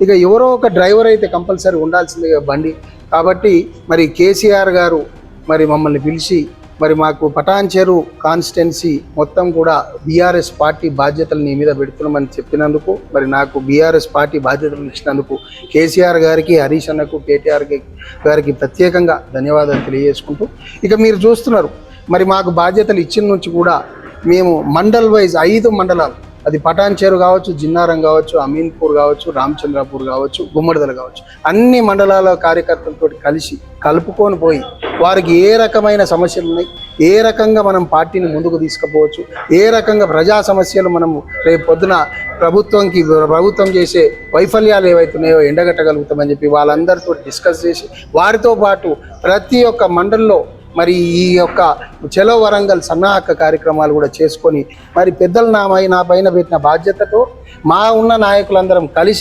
ఇక ఎవరో ఒక డ్రైవర్ అయితే కంపల్సరీ ఉండాల్సిందే బండి. కాబట్టి మరి కేసీఆర్ గారు మరి మమ్మల్ని పిలిచి మరి మాకు పటాన్చెరు కాన్స్టిట్యున్సీ మొత్తం కూడా బీఆర్ఎస్ పార్టీ బాధ్యతలు నీ మీద పెడుతున్నామని చెప్పినందుకు మరి నాకు బీఆర్ఎస్ పార్టీ బాధ్యతలు ఇచ్చినందుకు కేసీఆర్ గారికి హరీష్ అన్నకు కేటీఆర్ గారికి ప్రత్యేకంగా ధన్యవాదాలు తెలియజేసుకుంటూ ఇక మీరు చూస్తున్నారు మరి మాకు బాధ్యతలు ఇచ్చిన నుంచి కూడా మేము మండల్ వైజ్ ఐదు మండలాలు అది పటాన్ చేరు కావచ్చు జిన్నారం కావచ్చు అమీన్పూర్ కావచ్చు రామచంద్రపూర్ కావచ్చు గుమ్మడిదల కావచ్చు. అన్ని మండలాల కార్యకర్తలతో కలిసి కలుపుకొని పోయి వారికి ఏ రకమైన సమస్యలు ఉన్నాయి ఏ రకంగా మనం పార్టీని ముందుకు తీసుకుపోవచ్చు ఏ రకంగా ప్రజా సమస్యలు మనం రేపు పొద్దున ప్రభుత్వంకి ప్రభుత్వం చేసే వైఫల్యాలు ఏవైతున్నాయో ఎండగట్టగలుగుతామని చెప్పి వాళ్ళందరితో డిస్కస్ చేసి వారితో పాటు ప్రతి ఒక్క మండల్లో మరి ఈ యొక్క చెలో వరంగల్ సన్నాహక కార్యక్రమాలు కూడా చేసుకొని మరి పెద్దలు నా నా పైన పెట్టిన బాధ్యతతో మా ఉన్న నాయకులందరం కలిసి